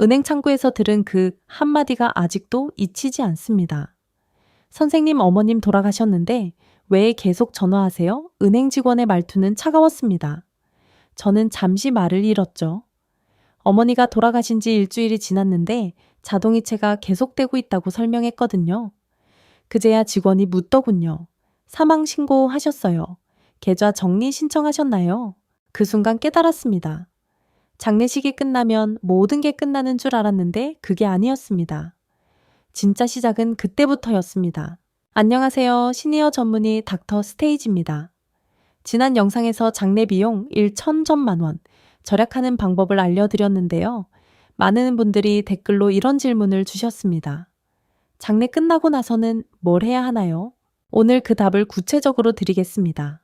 은행 창구에서 들은 그 한마디가 아직도 잊히지 않습니다. 선생님 어머님 돌아가셨는데 왜 계속 전화하세요? 은행 직원의 말투는 차가웠습니다. 저는 잠시 말을 잃었죠. 어머니가 돌아가신 지 일주일이 지났는데 자동이체가 계속되고 있다고 설명했거든요. 그제야 직원이 묻더군요. 사망 신고하셨어요. 계좌 정리 신청하셨나요? 그 순간 깨달았습니다. 장례식이 끝나면 모든 게 끝나는 줄 알았는데 그게 아니었습니다. 진짜 시작은 그때부터였습니다. 안녕하세요. 시니어 전문의 닥터 스테이지입니다. 지난 영상에서 장례 비용 1천점만 원 절약하는 방법을 알려드렸는데요. 많은 분들이 댓글로 이런 질문을 주셨습니다. 장례 끝나고 나서는 뭘 해야 하나요? 오늘 그 답을 구체적으로 드리겠습니다.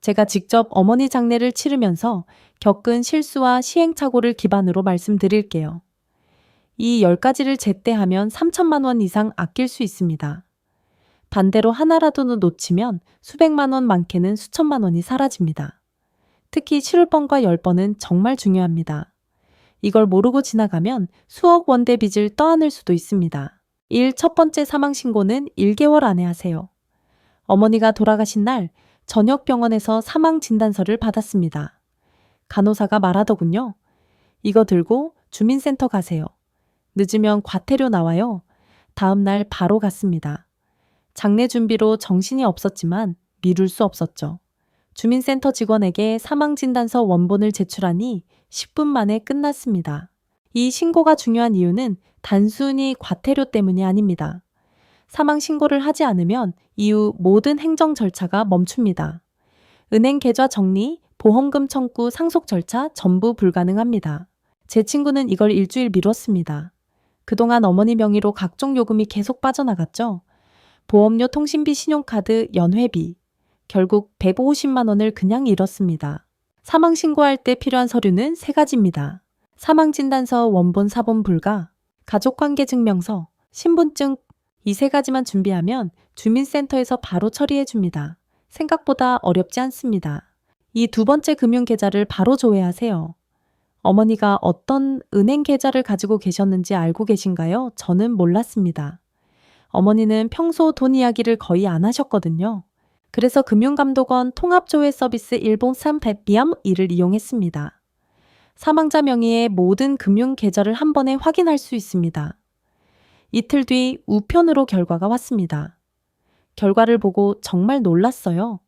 제가 직접 어머니 장례를 치르면서 겪은 실수와 시행착오를 기반으로 말씀드릴게요. 이 10가지를 제때하면 3천만 원 이상 아낄 수 있습니다. 반대로 하나라도 놓치면 수백만 원 많게는 수천만 원이 사라집니다. 특히 치룰 열 뻔은 정말 중요합니다. 이걸 모르고 지나가면 수억 원대 빚을 떠안을 수도 있습니다. 1. 첫 번째 사망 신고는 1개월 안에 하세요. 어머니가 돌아가신 날 저녁 병원에서 사망 진단서를 받았습니다. 간호사가 말하더군요. 이거 들고 주민센터 가세요. 늦으면 과태료 나와요. 다음 날 바로 갔습니다. 장례 준비로 정신이 없었지만 미룰 수 없었죠. 주민센터 직원에게 사망 진단서 원본을 제출하니 10분 만에 끝났습니다. 이 신고가 중요한 이유는 단순히 과태료 때문이 아닙니다. 사망 신고를 하지 않으면 이후 모든 행정 절차가 멈춥니다. 은행 계좌 정리, 보험금 청구, 상속 절차 전부 불가능합니다. 제 친구는 이걸 일주일 미뤘습니다. 그동안 어머니 명의로 각종 요금이 계속 빠져나갔죠. 보험료, 통신비, 신용카드, 연회비. 결국 150만 원을 그냥 잃었습니다. 사망 신고할 때 필요한 서류는 세 가지입니다. 사망 진단서 원본 사본 불가, 가족관계 증명서, 신분증 이 세 가지만 준비하면 주민센터에서 바로 처리해 줍니다. 생각보다 어렵지 않습니다. 이 두 번째 금융 계좌를 바로 조회하세요. 어머니가 어떤 은행 계좌를 가지고 계셨는지 알고 계신가요? 저는 몰랐습니다. 어머니는 평소 돈 이야기를 거의 안 하셨거든요. 그래서 금융감독원 통합조회 서비스 일본 삼패비암 이를 이용했습니다. 사망자 명의의 모든 금융 계좌를 한 번에 확인할 수 있습니다. 이틀 뒤 우편으로 결과가 왔습니다. 결과를 보고 정말 놀랐어요.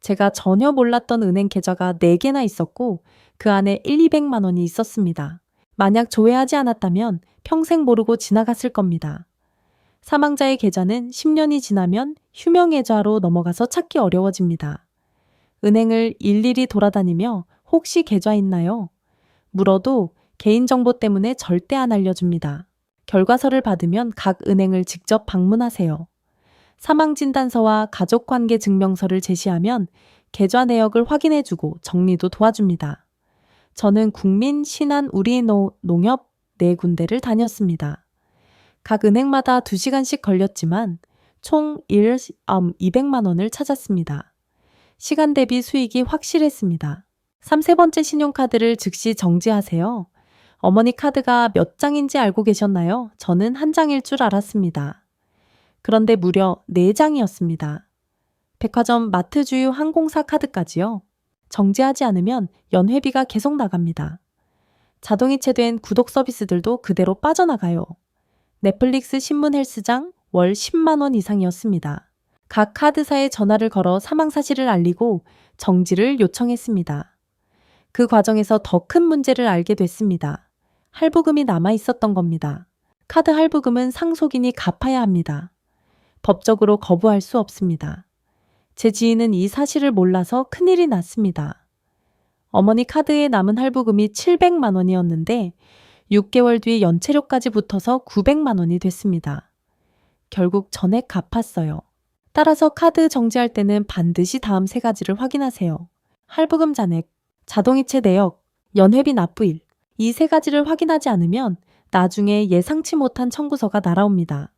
제가 전혀 몰랐던 은행 계좌가 4개나 있었고 그 안에 1, 200만 원이 있었습니다. 만약 조회하지 않았다면 평생 모르고 지나갔을 겁니다. 사망자의 계좌는 10년이 지나면 휴명계좌로 넘어가서 찾기 어려워집니다. 은행을 일일이 돌아다니며 혹시 계좌 있나요? 물어도 개인정보 때문에 절대 안 알려줍니다. 결과서를 받으면 각 은행을 직접 방문하세요. 사망진단서와 가족관계 증명서를 제시하면 계좌 내역을 확인해주고 정리도 도와줍니다. 저는 국민, 신한, 우리 노, 농협 네 군데를 다녔습니다. 각 은행마다 2시간씩 걸렸지만 총 1, 200만 원을 찾았습니다. 시간 대비 수익이 확실했습니다. 3, 세 번째 신용카드를 즉시 정지하세요. 어머니 카드가 몇 장인지 알고 계셨나요? 저는 한 장일 줄 알았습니다. 그런데 무려 4장이었습니다. 백화점 마트 주유 항공사 카드까지요. 정지하지 않으면 연회비가 계속 나갑니다. 자동이체된 구독 서비스들도 그대로 빠져나가요. 넷플릭스 신문 헬스장 월 10만원 이상이었습니다. 각 카드사에 전화를 걸어 사망 사실을 알리고 정지를 요청했습니다. 그 과정에서 더 큰 문제를 알게 됐습니다. 할부금이 남아 있었던 겁니다. 카드 할부금은 상속인이 갚아야 합니다. 법적으로 거부할 수 없습니다. 제 지인은 이 사실을 몰라서 큰일이 났습니다. 어머니 카드에 남은 할부금이 700만 원이었는데 6개월 뒤 연체료까지 붙어서 900만 원이 됐습니다. 결국 전액 갚았어요. 따라서 카드 정지할 때는 반드시 다음 세 가지를 확인하세요. 할부금 잔액, 자동이체 내역, 연회비 납부일. 이 세 가지를 확인하지 않으면 나중에 예상치 못한 청구서가 날아옵니다.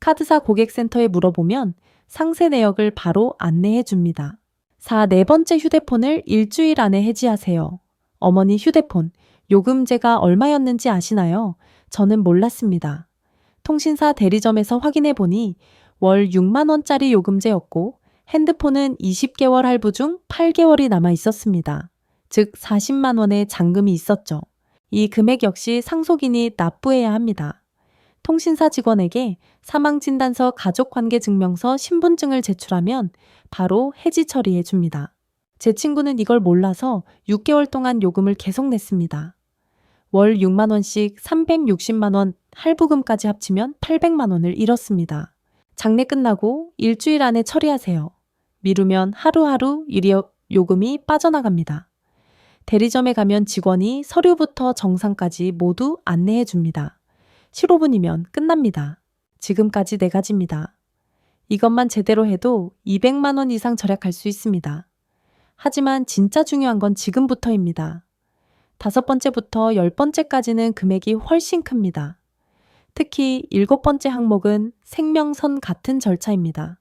카드사 고객센터에 물어보면 상세 내역을 바로 안내해 줍니다. 4. 네 번째 휴대폰을 일주일 안에 해지하세요. 어머니 휴대폰, 요금제가 얼마였는지 아시나요? 저는 몰랐습니다. 통신사 대리점에서 확인해 보니 월 6만원짜리 요금제였고 핸드폰은 20개월 할부 중 8개월이 남아 있었습니다. 즉 40만원의 잔금이 있었죠. 이 금액 역시 상속인이 납부해야 합니다. 통신사 직원에게 사망진단서 가족관계 증명서 신분증을 제출하면 바로 해지 처리해 줍니다. 제 친구는 이걸 몰라서 6개월 동안 요금을 계속 냈습니다. 월 6만원씩 360만원 할부금까지 합치면 800만원을 잃었습니다. 장례 끝나고 일주일 안에 처리하세요. 미루면 하루하루 일여 요금이 빠져나갑니다. 대리점에 가면 직원이 서류부터 정상까지 모두 안내해 줍니다. 15분이면 끝납니다. 지금까지 네 가지입니다. 이것만 제대로 해도 200만 원 이상 절약할 수 있습니다. 하지만 진짜 중요한 건 지금부터입니다. 다섯 번째부터 열 번째까지는 금액이 훨씬 큽니다. 특히 일곱 번째 항목은 생명선 같은 절차입니다.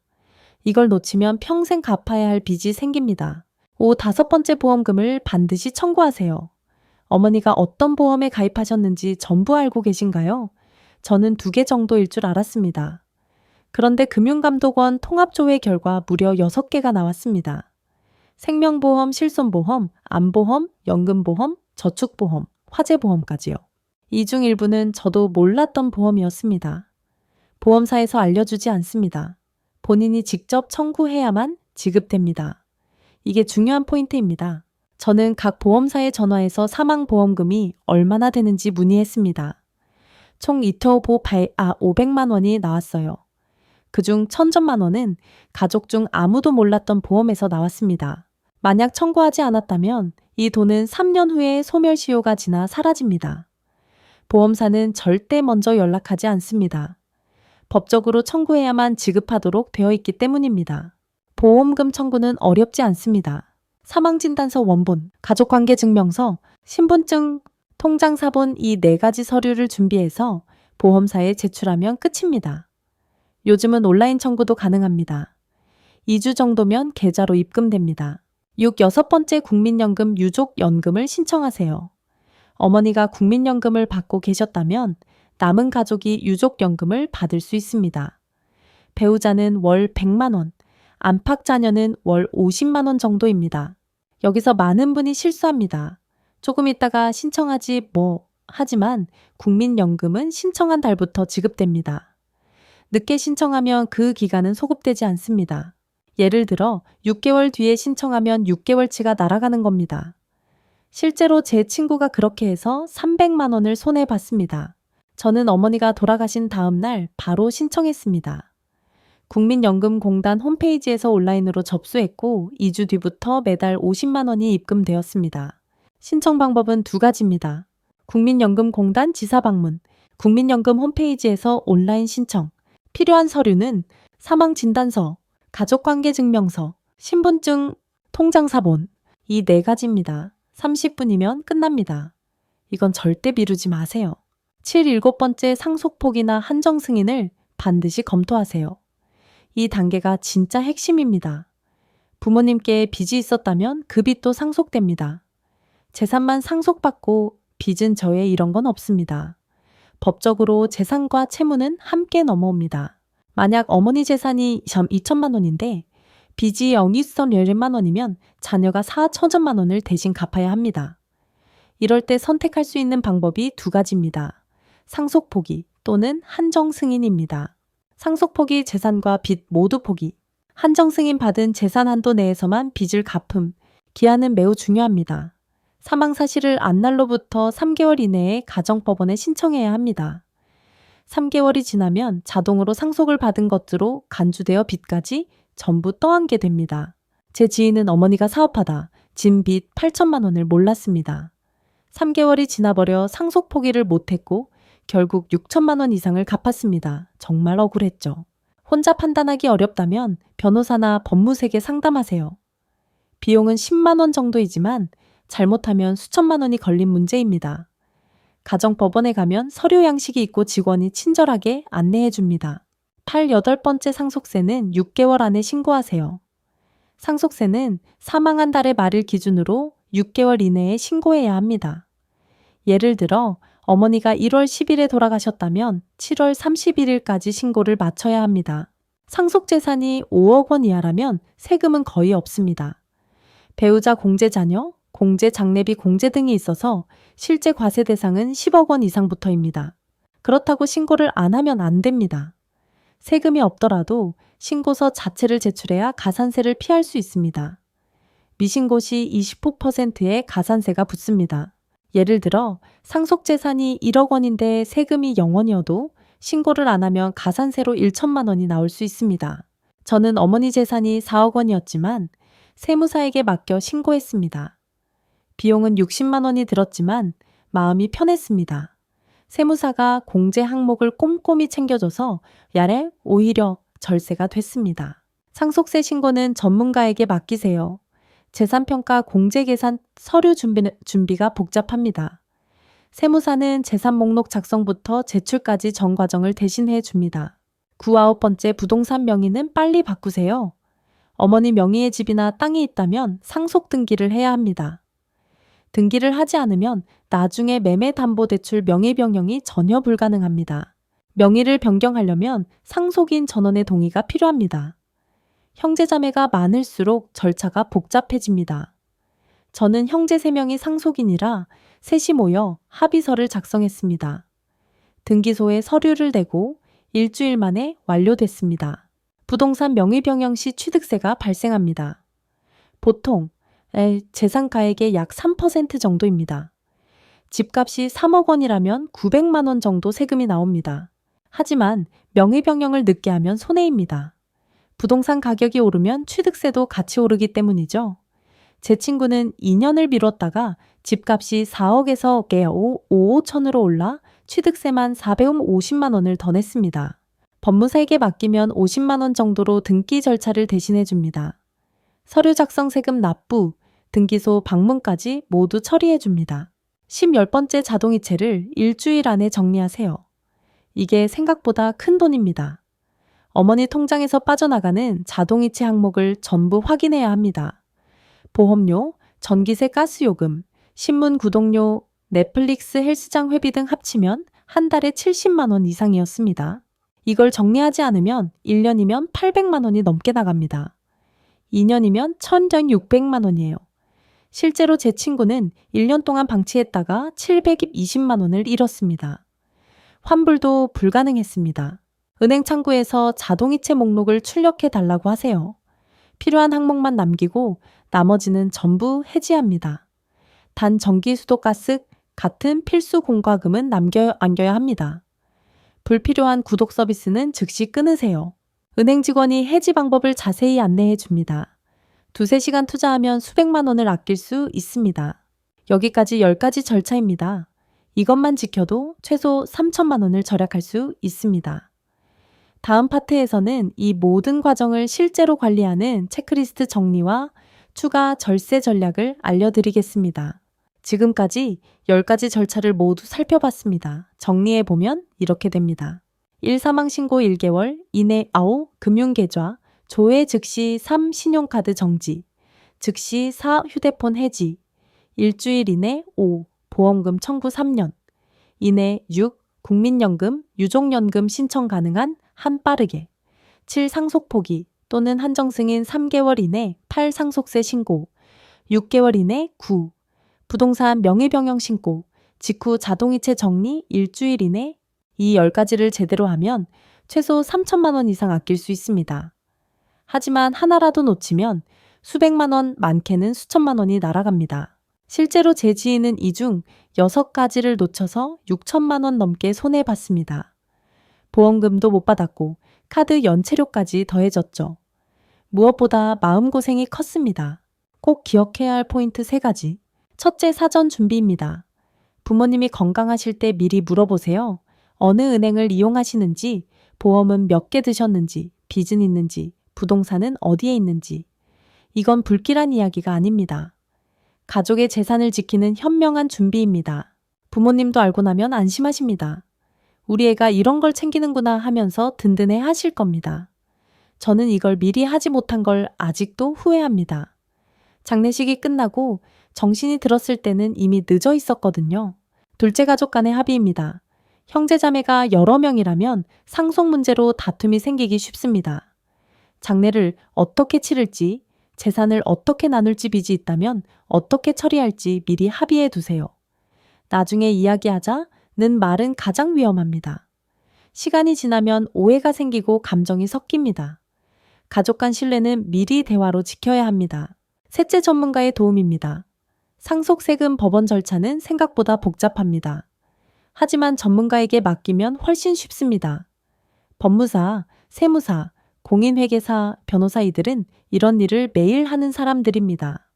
이걸 놓치면 평생 갚아야 할 빚이 생깁니다. 오 다섯 번째 보험금을 반드시 청구하세요. 어머니가 어떤 보험에 가입하셨는지 전부 알고 계신가요? 저는 두 개 정도일 줄 알았습니다. 그런데 금융감독원 통합조회 결과 무려 6개가 나왔습니다. 생명보험, 실손보험, 암보험, 연금보험, 저축보험, 화재보험까지요. 이 중 일부는 저도 몰랐던 보험이었습니다. 보험사에서 알려주지 않습니다. 본인이 직접 청구해야만 지급됩니다. 이게 중요한 포인트입니다. 저는 각 보험사에 전화해서 사망보험금이 얼마나 되는지 문의했습니다. 총 이터보 발, 아, 500만 원이 나왔어요. 그중 천천만 원은 가족 중 아무도 몰랐던 보험에서 나왔습니다. 만약 청구하지 않았다면 이 돈은 3년 후에 소멸시효가 지나 사라집니다. 보험사는 절대 먼저 연락하지 않습니다. 법적으로 청구해야만 지급하도록 되어 있기 때문입니다. 보험금 청구는 어렵지 않습니다. 사망진단서 원본, 가족관계증명서, 신분증, 통장사본 이 네 가지 서류를 준비해서 보험사에 제출하면 끝입니다. 요즘은 온라인 청구도 가능합니다. 2주 정도면 계좌로 입금됩니다. 6. 여섯 번째 국민연금 유족연금을 신청하세요. 어머니가 국민연금을 받고 계셨다면 남은 가족이 유족연금을 받을 수 있습니다. 배우자는 월 100만원, 안팎 자녀는 월 50만 원 정도입니다. 여기서 많은 분이 실수합니다. 조금 있다가 신청하지 뭐 하지만 국민연금은 신청한 달부터 지급됩니다. 늦게 신청하면 그 기간은 소급되지 않습니다. 예를 들어 6개월 뒤에 신청하면 6개월치가 날아가는 겁니다. 실제로 제 친구가 그렇게 해서 300만 원을 손해 봤습니다. 저는 어머니가 돌아가신 다음 날 바로 신청했습니다. 국민연금공단 홈페이지에서 온라인으로 접수했고 2주 뒤부터 매달 50만 원이 입금되었습니다. 신청 방법은 두 가지입니다. 국민연금공단 지사 방문, 국민연금 홈페이지에서 온라인 신청, 필요한 서류는 사망 진단서, 가족관계 증명서, 신분증, 통장 사본 이 네 가지입니다. 30분이면 끝납니다. 이건 절대 미루지 마세요. 7, 7번째 상속폭이나 한정 승인을 반드시 검토하세요. 이 단계가 진짜 핵심입니다. 부모님께 빚이 있었다면 그 빚도 상속됩니다. 재산만 상속받고 빚은 저에 이런 건 없습니다. 법적으로 재산과 채무는 함께 넘어옵니다. 만약 어머니 재산이 2천만 원인데 빚이 영유성 11만 원이면 자녀가 4천만 원을 대신 갚아야 합니다. 이럴 때 선택할 수 있는 방법이 두 가지입니다. 상속 포기 또는 한정 승인입니다. 상속 포기 재산과 빚 모두 포기. 한정 승인 받은 재산 한도 내에서만 빚을 갚음. 기한은 매우 중요합니다. 사망 사실을 안 날로부터 3개월 이내에 가정법원에 신청해야 합니다. 3개월이 지나면 자동으로 상속을 받은 것으로 간주되어 빚까지 전부 떠안게 됩니다. 제 지인은 어머니가 사업하다 진 빚 8천만 원을 몰랐습니다. 3개월이 지나버려 상속 포기를 못했고 결국 6천만 원 이상을 갚았습니다. 정말 억울했죠. 혼자 판단하기 어렵다면 변호사나 법무색에 상담하세요. 비용은 10만 원 정도이지만 잘못하면 수천만 원이 걸린 문제입니다. 가정법원에 가면 서류 양식이 있고 직원이 친절하게 안내해 줍니다. 8, 8번째 상속세는 6개월 안에 신고하세요. 상속세는 사망한 달의 말일 기준으로 6개월 이내에 신고해야 합니다. 예를 들어 어머니가 1월 10일에 돌아가셨다면 7월 31일까지 신고를 마쳐야 합니다. 상속 재산이 5억 원 이하라면 세금은 거의 없습니다. 배우자 공제 자녀, 공제 장례비 공제 등이 있어서 실제 과세 대상은 10억 원 이상부터입니다. 그렇다고 신고를 안 하면 안 됩니다. 세금이 없더라도 신고서 자체를 제출해야 가산세를 피할 수 있습니다. 미신고 시 25%의 가산세가 붙습니다. 예를 들어 상속 재산이 1억 원인데 세금이 0원이어도 신고를 안 하면 가산세로 1천만 원이 나올 수 있습니다. 저는 어머니 재산이 4억 원이었지만 세무사에게 맡겨 신고했습니다. 비용은 60만 원이 들었지만 마음이 편했습니다. 세무사가 공제 항목을 꼼꼼히 챙겨줘서 야래 오히려 절세가 됐습니다. 상속세 신고는 전문가에게 맡기세요. 재산평가 공제계산 서류 준비, 준비 가 복잡합니다. 세무사는 재산 목록 작성부터 제출까지 전 과정을 대신해 줍니다. 9, 9번째 부동산 명의는 빨리 바꾸세요. 어머니 명의의 집이나 땅이 있다면 상속 등기를 해야 합니다. 등기를 하지 않으면 나중에 매매담보대출 명의 변경이 전혀 불가능합니다. 명의를 변경하려면 상속인 전원의 동의가 필요합니다. 형제자매가 많을수록 절차가 복잡해집니다. 저는 형제 3명이 상속인이라 셋이 모여 합의서를 작성했습니다. 등기소에 서류를 내고 일주일 만에 완료됐습니다. 부동산 명의 변경 시 취득세가 발생합니다. 보통 에, 재산가액의 약 3% 정도입니다. 집값이 3억 원이라면 900만 원 정도 세금이 나옵니다. 하지만 명의 변경을 늦게 하면 손해입니다. 부동산 가격이 오르면 취득세도 같이 오르기 때문이죠. 제 친구는 2년을 미뤘다가 집값이 4억에서 개 5, 5천으로 올라 취득세만 450만 원을 더 냈습니다. 법무사에게 맡기면 50만 원 정도로 등기 절차를 대신해 줍니다. 서류 작성 세금 납부, 등기소 방문까지 모두 처리해 줍니다. 10번째 자동이체를 일주일 안에 정리하세요. 이게 생각보다 큰 돈입니다. 어머니 통장에서 빠져나가는 자동이체 항목을 전부 확인해야 합니다. 보험료, 전기세 가스요금, 신문 구독료, 넷플릭스 헬스장 회비 등 합치면 한 달에 70만 원 이상이었습니다. 이걸 정리하지 않으면 1년이면 800만 원이 넘게 나갑니다. 2년이면 110600만 원이에요. 실제로 제 친구는 1년 동안 방치했다가 720만 원을 잃었습니다. 환불도 불가능했습니다. 은행 창구에서 자동이체 목록을 출력해 달라고 하세요. 필요한 항목만 남기고 나머지는 전부 해지합니다. 단 전기, 수도, 가스 같은 필수 공과금은 남겨 안겨야 합니다. 불필요한 구독 서비스는 즉시 끊으세요. 은행 직원이 해지 방법을 자세히 안내해 줍니다. 두세 시간 투자하면 수백만 원을 아낄 수 있습니다. 여기까지 10가지 절차입니다. 이것만 지켜도 최소 3천만 원을 절약할 수 있습니다. 다음 파트에서는 이 모든 과정을 실제로 관리하는 체크리스트 정리와 추가 절세 전략을 알려드리겠습니다. 지금까지 10가지 절차를 모두 살펴봤습니다. 정리해보면 이렇게 됩니다. 1. 사망 신고 1개월 이내 아오 금융계좌 조회 즉시 3. 신용카드 정지 즉시 4. 휴대폰 해지 일주일 이내 5. 보험금 청구 3년 이내 6. 국민연금, 유족연금 신청 가능한 한 빠르게 7. 상속 포기 또는 한정 승인 3개월 이내 8. 상속세 신고 6개월 이내 9. 부동산 명의변경 신고 직후 자동이체 정리 일주일 이내 이 10가지를 제대로 하면 최소 3천만 원 이상 아낄 수 있습니다. 하지만 하나라도 놓치면 수백만 원, 많게는 수천만 원이 날아갑니다. 실제로 제 지인은 이 중 6가지를 놓쳐서 6천만 원 넘게 손해봤습니다. 보험금도 못 받았고 카드 연체료까지 더해졌죠. 무엇보다 마음고생이 컸습니다. 꼭 기억해야 할 포인트 3가지. 첫째 사전 준비입니다. 부모님이 건강하실 때 미리 물어보세요. 어느 은행을 이용하시는지, 보험은 몇 개 드셨는지, 빚은 있는지, 부동산은 어디에 있는지. 이건 불길한 이야기가 아닙니다. 가족의 재산을 지키는 현명한 준비입니다. 부모님도 알고 나면 안심하십니다. 우리 애가 이런 걸 챙기는구나 하면서 든든해 하실 겁니다. 저는 이걸 미리 하지 못한 걸 아직도 후회합니다. 장례식이 끝나고 정신이 들었을 때는 이미 늦어 있었거든요. 둘째 가족 간의 합의입니다. 형제자매가 여러 명이라면 상속 문제로 다툼이 생기기 쉽습니다. 장례를 어떻게 치를지, 재산을 어떻게 나눌지 빚이 있다면 어떻게 처리할지 미리 합의해 두세요. 나중에 이야기하자 는 말은 가장 위험합니다. 시간이 지나면 오해가 생기고 감정이 섞입니다. 가족 간 신뢰는 미리 대화로 지켜야 합니다. 셋째 전문가의 도움입니다. 상속 세금 법원 절차는 생각보다 복잡합니다. 하지만 전문가에게 맡기면 훨씬 쉽습니다. 법무사, 세무사, 공인회계사, 변호사 이들은 이런 일을 매일 하는 사람들입니다.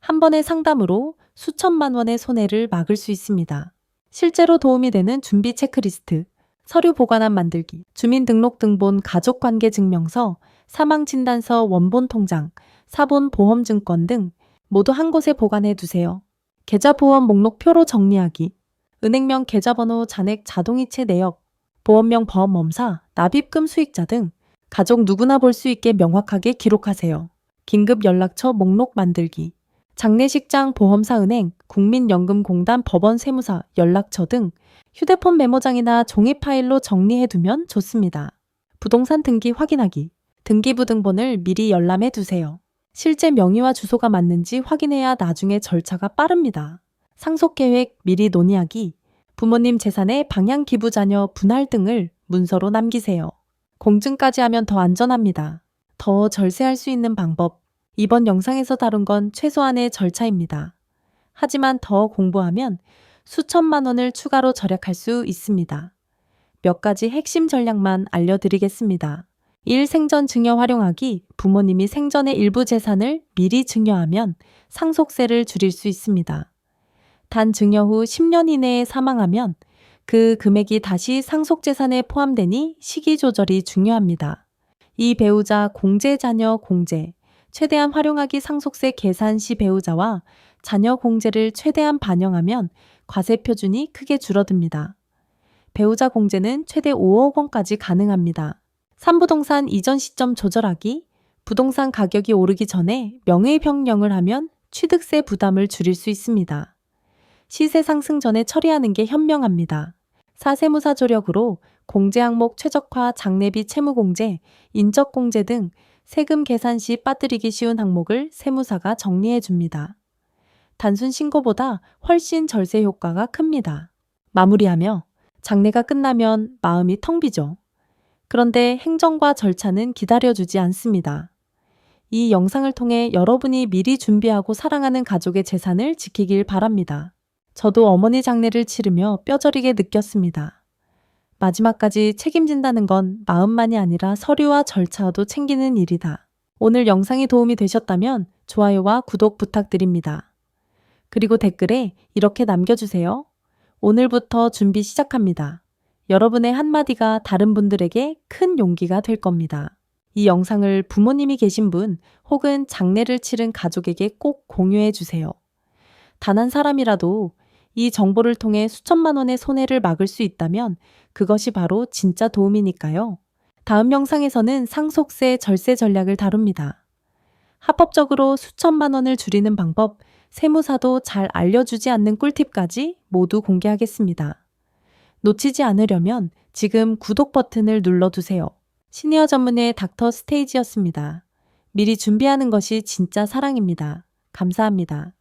한 번의 상담으로 수천만 원의 손해를 막을 수 있습니다. 실제로 도움이 되는 준비 체크리스트, 서류 보관함 만들기, 주민등록등본 가족관계증명서, 사망진단서 원본 통장, 사본 보험증권 등 모두 한 곳에 보관해 두세요. 계좌 보험 목록 표로 정리하기, 은행명 계좌번호 잔액 자동이체 내역, 보험명 보험업사, 납입금 수익자 등 가족 누구나 볼 수 있게 명확하게 기록하세요. 긴급 연락처 목록 만들기, 장례식장 보험사 은행, 국민연금공단 법원 세무사 연락처 등 휴대폰 메모장이나 종이 파일로 정리해 두면 좋습니다. 부동산 등기 확인하기, 등기부등본을 미리 열람해 두세요. 실제 명의와 주소가 맞는지 확인해야 나중에 절차가 빠릅니다. 상속 계획 미리 논의하기, 부모님 재산의 방향 기부 자녀 분할 등을 문서로 남기세요. 공증까지 하면 더 안전합니다. 더 절세할 수 있는 방법. 이번 영상에서 다룬 건 최소한의 절차입니다. 하지만 더 공부하면 수천만 원을 추가로 절약할 수 있습니다. 몇 가지 핵심 전략만 알려드리겠습니다. 1. 생전 증여 활용하기. 부모님이 생전의 일부 재산을 미리 증여하면 상속세를 줄일 수 있습니다. 단 증여 후 10년 이내에 사망하면 그 금액이 다시 상속재산에 포함되니 시기 조절이 중요합니다. 이 배우자 공제 자녀 공제, 최대한 활용하기 상속세 계산 시 배우자와 자녀 공제를 최대한 반영하면 과세 표준이 크게 줄어듭니다. 배우자 공제는 최대 5억 원까지 가능합니다. 3부동산 이전 시점 조절하기, 부동산 가격이 오르기 전에 명의변경을 하면 취득세 부담을 줄일 수 있습니다. 시세 상승 전에 처리하는 게 현명합니다. 사세무사 조력으로 공제 항목 최적화 장례비 채무 공제, 인적 공제 등 세금 계산 시 빠뜨리기 쉬운 항목을 세무사가 정리해 줍니다. 단순 신고보다 훨씬 절세 효과가 큽니다. 마무리하며 장례가 끝나면 마음이 텅 비죠. 그런데 행정과 절차는 기다려주지 않습니다. 이 영상을 통해 여러분이 미리 준비하고 사랑하는 가족의 재산을 지키길 바랍니다. 저도 어머니 장례를 치르며 뼈저리게 느꼈습니다. 마지막까지 책임진다는 건 마음만이 아니라 서류와 절차도 챙기는 일이다. 오늘 영상이 도움이 되셨다면 좋아요와 구독 부탁드립니다. 그리고 댓글에 이렇게 남겨주세요. 오늘부터 준비 시작합니다. 여러분의 한마디가 다른 분들에게 큰 용기가 될 겁니다. 이 영상을 부모님이 계신 분 혹은 장례를 치른 가족에게 꼭 공유해 주세요. 단 한 사람이라도 이 정보를 통해 수천만 원의 손해를 막을 수 있다면 그것이 바로 진짜 도움이니까요. 다음 영상에서는 상속세 절세 전략을 다룹니다. 합법적으로 수천만 원을 줄이는 방법, 세무사도 잘 알려주지 않는 꿀팁까지 모두 공개하겠습니다. 놓치지 않으려면 지금 구독 버튼을 눌러두세요. 시니어 전문의 닥터 스테이지였습니다. 미리 준비하는 것이 진짜 사랑입니다. 감사합니다.